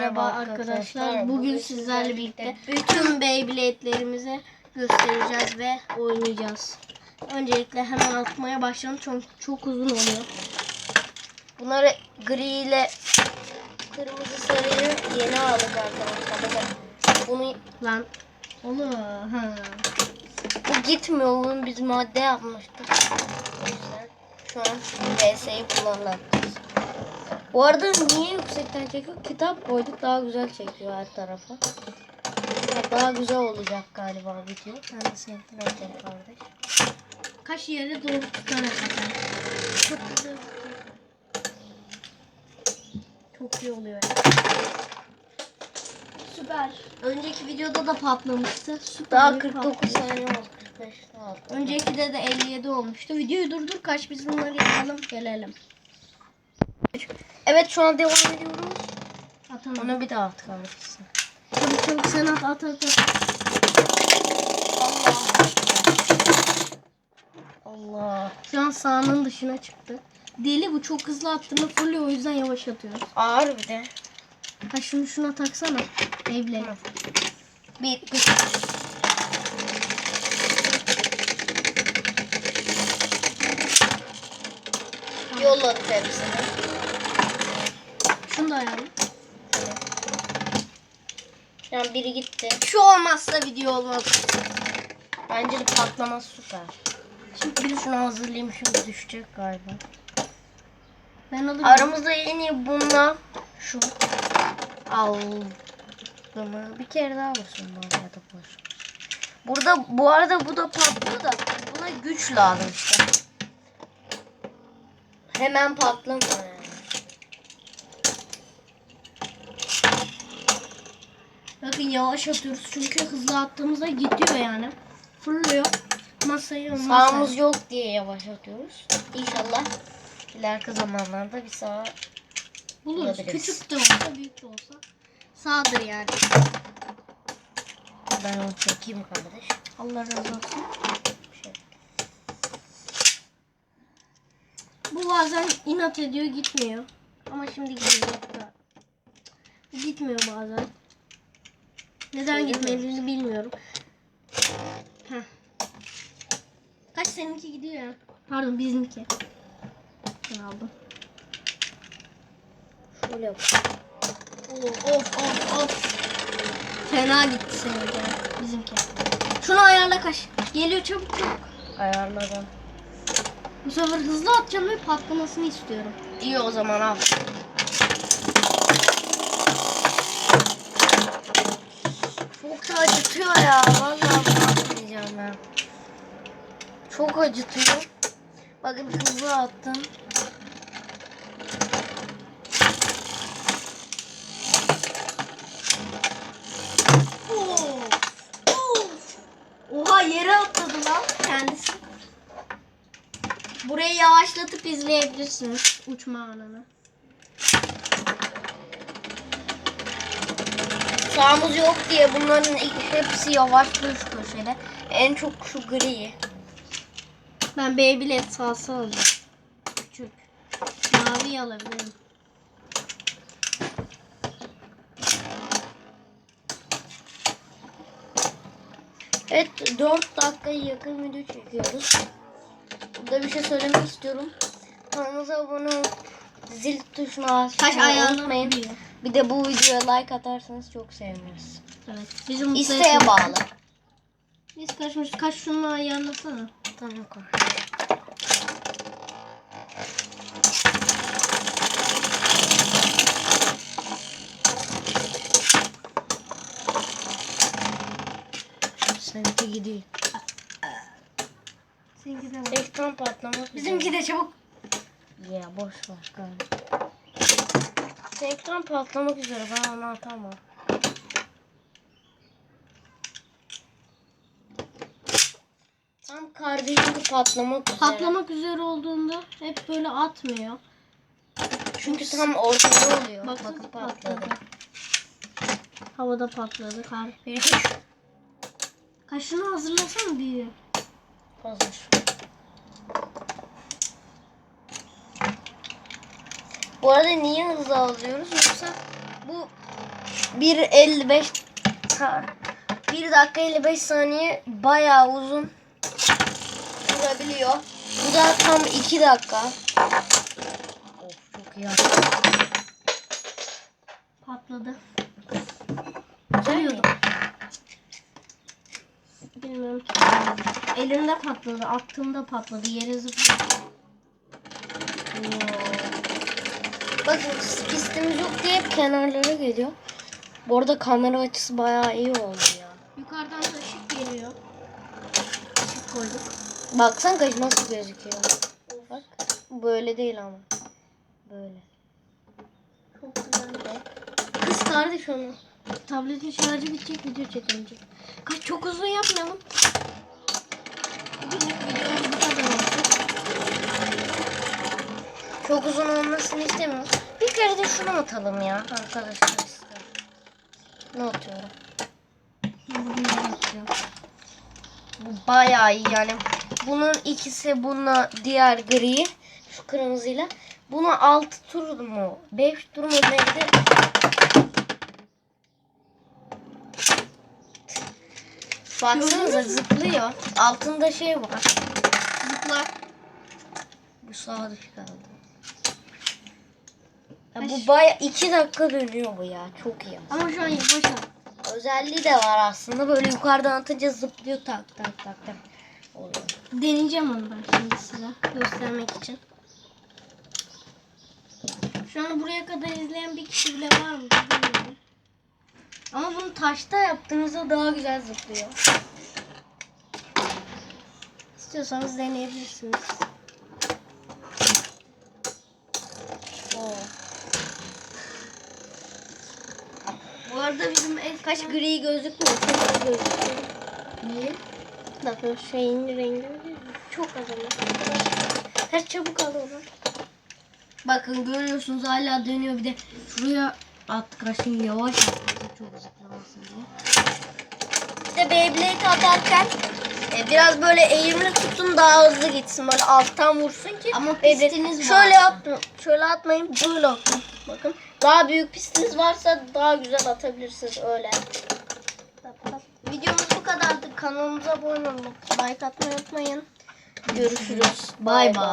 Merhaba arkadaşlar. Bugün sizlerle birlikte bütün Beyblade'lerimizi göstereceğiz ve oynayacağız. Öncelikle hemen atmaya başlayalım. Çok, çok uzun oluyor. Bunları gri ile kırmızı sarıyı yeni aldık arkadaşlar. Bakın bunu Lan. Onu. Ha. bu gitmiyor. Bunu biz madde yapmıştık. O yüzden şu an VS'yi kullanacağız. Bu arada niye yüksekten çekiyor? Kitap koyduk daha güzel çekiyor her tarafa. Daha güzel olacak galiba video. Ben de sevdim. Evet kardeş. Kaş yere doğru tutarak atar. Çok güzel. Çok iyi oluyor. Süper. Önceki videoda da patlamıştı. Süper Daha bir 49 patlama. saniye oldu. 45 oldu. Önceki de de 57 olmuştu. Videoyu durdur kaç biz bunları yapalım gelelim. Evet şu an devam ediyoruz. Atalım. Onu bir daha at kardeşim. Çabuk çabuk sen at at at. at. Allah. Şu an sahanın dışına çıktı. Deli bu çok hızlı attığında fırlıyor o yüzden yavaş atıyoruz. Ağır bir de. Ha şunu şuna taksana. Beyblade. Bir, bir. Yolladık hepsini. Şunu da ayarla. Yani biri gitti. Şu olmazsa video olmaz. Bence de patlamaz süper. Şimdi bir şunu hazırlayayım şimdi düşecek galiba. Ben alırım. Aramızda en iyi bununla şu aldım. Bir kere daha vursun bana ya da boş. Burada bu arada bu da patlıyor da buna güç lazım işte. Hemen patlamıyor yani. Bakın yavaş atıyoruz çünkü hızlı attığımızda gidiyor yani. Fırlıyor. Masayı masaya. Sağımız yok diye yavaş atıyoruz. İnşallah ileriki zamanlarda bir sağ Buluruz. bulabiliriz. Küçük de olsa büyük de olsa. Sağdır yani. ben onu çekeyim kardeş. Allah razı olsun. Şey. Bu bazen inat ediyor gitmiyor. Ama şimdi gidiyor. Gitmiyor bazen. Neden gitmediğini bilmiyorum. Heh. Kaç seninki gidiyor ya? Pardon bizimki. Ben aldım. Şöyle yap. Of of of. Fena gitti seninki. Bizimki. Şunu ayarla kaç. Geliyor çabuk çabuk. Ayarladım. Bu sefer hızlı atacağım ve patlamasını istiyorum. İyi o zaman al. Çok acıtıyor ya. Vallahi patlayacağım ben. Çok acıtıyor. Bakın hızlı attım. Oha yere atladı lan kendisi. Burayı yavaşlatıp izleyebilirsiniz uçma anını. Sağımız yok diye bunların hepsi yavaşlıyor şu köşede. En çok şu gri. Ben Beyblade salsa alacağım. Küçük. Mavi alabilirim. Evet 4 dakikaya yakın video çekiyoruz. Burada bir şey söylemek istiyorum. Kanalımıza abone olup zil tuşuna basmayı unutmayın. biliyor. Bir de bu videoya like atarsanız çok seviniriz. Evet. Bizim İsteğe bağlı. Biz kaçmış. Kaç şunu ayarlasana. Tamam koy. Seninki gidiyor. Seninki de var. Ekran patlamak Bizimki de çabuk. Ya boş ver galiba. Ekran patlamak üzere ben onu atamam. Tam kardeşim patlamak üzere. Patlamak üzere olduğunda hep böyle atmıyor. Çünkü tam ortada oluyor. Bakın Bakın patladı. patladı. Havada patladı kar. Kaşını hazırlasana bir. Hazır. Bu arada niye hızlı alıyoruz yoksa bu 1.55 sa- 1 dakika 55 saniye bayağı uzun durabiliyor. Bu da tam 2 dakika. Of çok iyi. Patladı. Güzel. Bilmiyorum ki. Elimde patladı. Attığımda patladı. Yere zıpladı. Bakın pistimiz yok diye hep kenarlara geliyor. Bu arada kamera açısı bayağı iyi oldu ya. Yukarıdan da ışık geliyor. Işık koyduk. Baksan kaç nasıl gözüküyor. Bak böyle değil ama. Böyle. Çok güzel de. Kız kardeş onu. Tabletin şarjı bitecek video çekilecek. Kaç çok uzun yapmayalım. Bugünlük videomuz bu kadar olsun. Çok uzun olmasını istemiyorum. Bir kere de şunu atalım ya arkadaşlar. Ne atıyorum? Bu bayağı iyi yani. Bunun ikisi bununla diğer gri. Şu kırmızıyla. Buna 6 tur mu? 5 tur mu neydi? Baksanıza zıplıyor. Altında şey var. Zıpla. Bu sağ dışı kaldı. Ya bu baya 2 dakika dönüyor bu ya. Çok iyi. Ama şu an yavaş al. Özelliği de var aslında. Böyle yukarıdan atınca zıplıyor tak tak tak tak. Oluyor. Deneyeceğim onu ben şimdi size göstermek için. Şu an buraya kadar izleyen bir kişi bile var mı? Bilmiyorum. Ama bunu taşta yaptığınızda daha güzel zıplıyor. İstiyorsanız deneyebilirsiniz. Bu arada bizim ev Kaç gri gözükmüyor. Çok gözüküyor. Niye? Bakın şeyin rengi çok az ama. Kaç çabuk al onu. Bakın görüyorsunuz hala dönüyor bir de şuraya attık aşkım yavaş attık çok zıplamasın diye. De Beyblade atarken e, biraz böyle eğimli tutun daha hızlı gitsin. Böyle alttan vursun ki. Ama pistiniz var. Şöyle yaptım. Şöyle atmayın. Böyle atın. Bakın. Daha büyük pistiniz varsa daha güzel atabilirsiniz öyle. Videomuz bu kadardı. Kanalımıza abone olmayı, like atmayı unutmayın. Görüşürüz. Bay bay.